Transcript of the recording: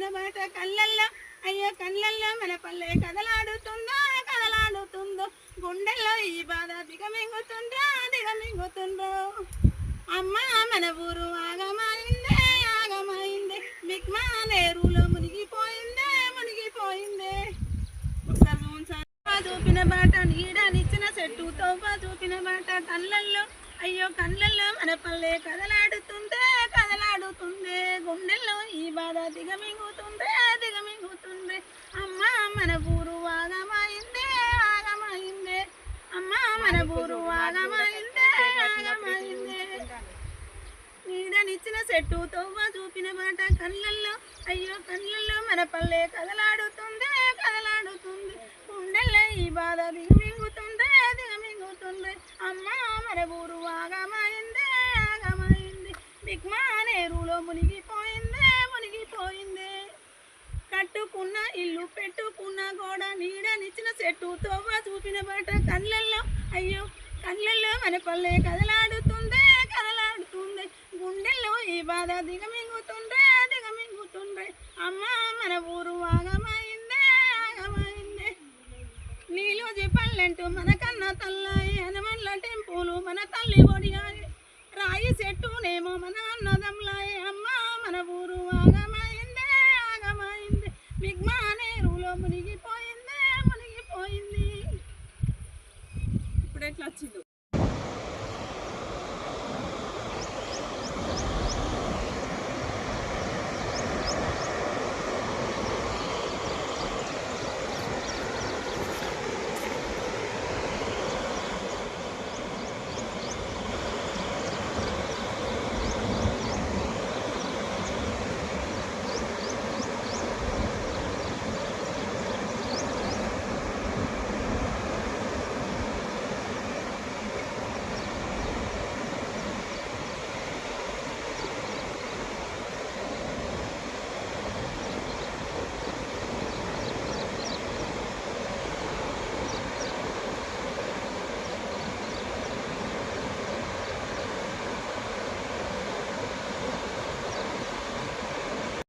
చూపిన బాట కళ్ళల్లో. అయ్యో కళ్ళల్లో మన పల్లె కదలాడుతుందో కదలాడుతుందో. గుండెల్లో ఈ బాధ దిగమింగుతుందో దిగమింగుతుందో. అమ్మ మన ఊరు ఆగమైందే ఆగమైందే. మిక్మా నేరులో మునిగిపోయిందే మునిగిపోయిందే. చూపిన బాట నీడనిచ్చిన చెట్టు తోప చూపిన బాట. కళ్ళల్లో అయ్యో కళ్ళల్లో మన పల్లె కదలాడుతుంది బాధ దిగమింగుతుందే దిగమింగుతుంది. అమ్మ మన ఊరు ఆగమైందే ఆగమైందే. అమ్మ మన ఊరు ఆగమైందే. ఆగమైందే నీడనిచ్చిన చెట్టు తవ్వ చూపిన మాట కళ్ళల్లో అయ్యో కళ్ళల్లో మన పల్లె కదలాడుతుంది కదలాడుతుంది. గుండెల్లో ఈ బాధ దిగమింగుతుంది దిగమింగుతుంది. అమ్మ మన ఊరు ఆగమైంది చెట్టుతో చూపిన పాట కళ్ళల్లో. అయ్యో కళ్ళల్లో మన పల్లె కదలాడుతుందే కదలాడుతుంది. గుండెల్లో ఈ బాధ దిగమింగుతుందే దిగమింగుతుందే. అమ్మ మన ఊరు ఆగమైందే ఆగమైందే. నీలో చెప్పంటూ మన కన్న తల్లాయి హనుమన్ల టెంపులు మన తల్లి ఒడియాయి రాయి చెట్టునేమో మన అన్నదమ్లాయి అమ్మ మన ఊరు ఆగమై ক্লাস ছিল।